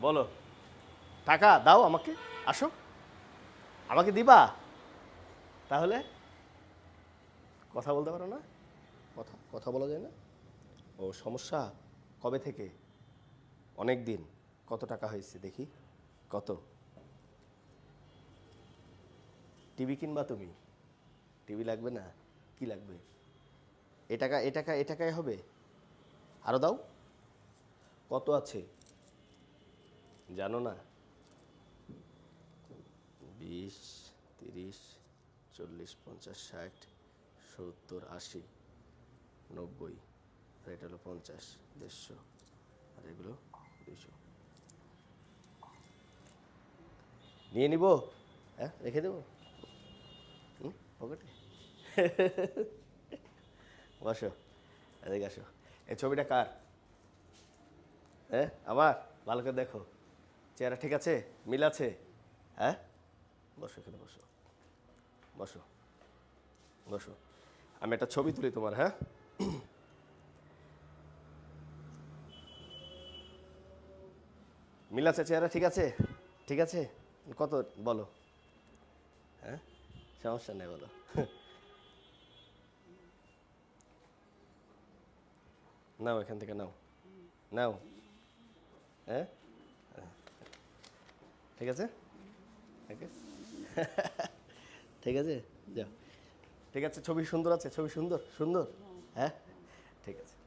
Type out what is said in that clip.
বলো। টাকা দাও আমাকে, আসো। আমাকে দিবা? তাহলে কথা বলতে পারো না? কথা কথা বলা যায় না? ও, সমস্যা কবে থেকে? অনেক দিন। কত টাকা হয়েছে দেখি? কত? টিভি কিনবা তুমি? টিভি লাগবে না? কি লাগবে? এ টাকা এ টাকা, এ টাকায় হবে? আরও দাও। কত আছে? জানো না? বিশ, তিরিশ, চল্লিশ, পঞ্চাশ, ষাট, সত্তর, আশি, নব্বই, আর এটা হলো পঞ্চাশ, দেড়শো, আর এগুলো দুশো নিয়ে নিব? হ্যাঁ রেখে দেবো? হুম, পকেটে? বসো, এদিকে আসো। এই ছবিটা কার? হ্যাঁ আমার? ভালো করে দেখো। চেহারা ঠিক আছে? মিল আছে? হ্যাঁ? বসো এখানে, বসো। বসো। বসো। আমি একটা ছবি তুলি তোমার হ্যাঁ? মিল আছে, চেহারা ঠিক আছে? ঠিক আছে? কত, বলো। হ্যাঁ? সমস্যা নেই, বলো। নাও, এখান থেকে নাও। নাও। হ্যাঁ। ঠিক আছে? ঠিক আছে? যাও। ঠিক আছে, ছবি সুন্দর আছে, ছবি সুন্দর সুন্দর। হ্যাঁ? ঠিক আছে।